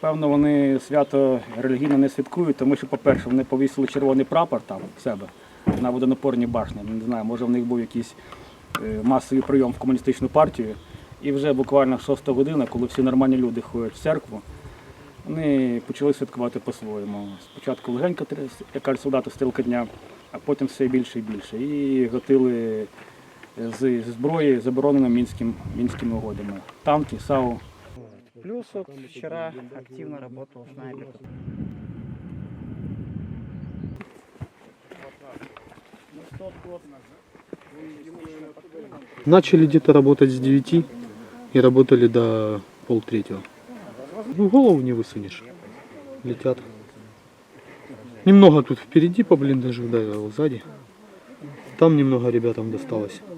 Певно, вони свято релігійно не святкують, тому що, по-перше, вони повісили червоний прапор там в себе на водонапорній башні. Не знаю, може в них був якийсь е, масовий прийом в комуністичну партію. І вже буквально шоста година, коли всі нормальні люди ходять в церкву, вони почали святкувати по-своєму. Спочатку легенька, тр- як кажуть солдати, стрілка дня, а потім все більше і більше. І гатили з зі зброї, забороненою мінським, мінськими угодами. Танки, САУ. Плюс вот вчера активно работал снайпер. Начали где-то работать с 9 и работали до полтретьего. Ну, голову не высунешь. Летят. Немного тут впереди по блиндажу, да, и вот сзади. Там немного ребятам досталось. –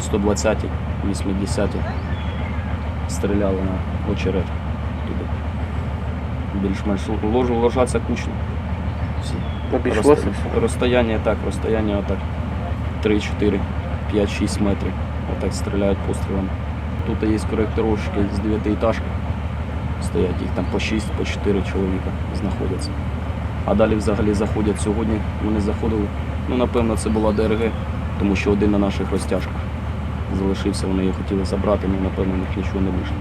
120-ті, 80-ті стріляли на очерет туди. Більш-менш ложу ложаться кучно. Всі. Обійшлося Розста- Розстояння так, розстояння отак 3, 4, 5, 6 метрів. Отак стріляють пострілами. Тут є коректировщики з 9 етажки. Стоять їх там по 6, по 4 чоловіка знаходяться. А далі взагалі заходять сьогодні. Вони заходили. Ну, напевно, це була ДРГ, тому що один на наших розтяжках залишився, вони його хотіли забрати, але напевно в них нічого не вийшло.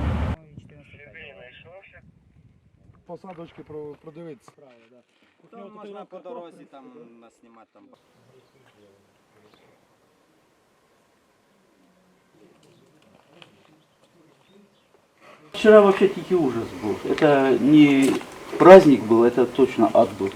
посадочки про- продивитися. Там можна по дорозі там наснімати там. Вчера вообще тихий ужас был. Это не праздник был, это точно ад был.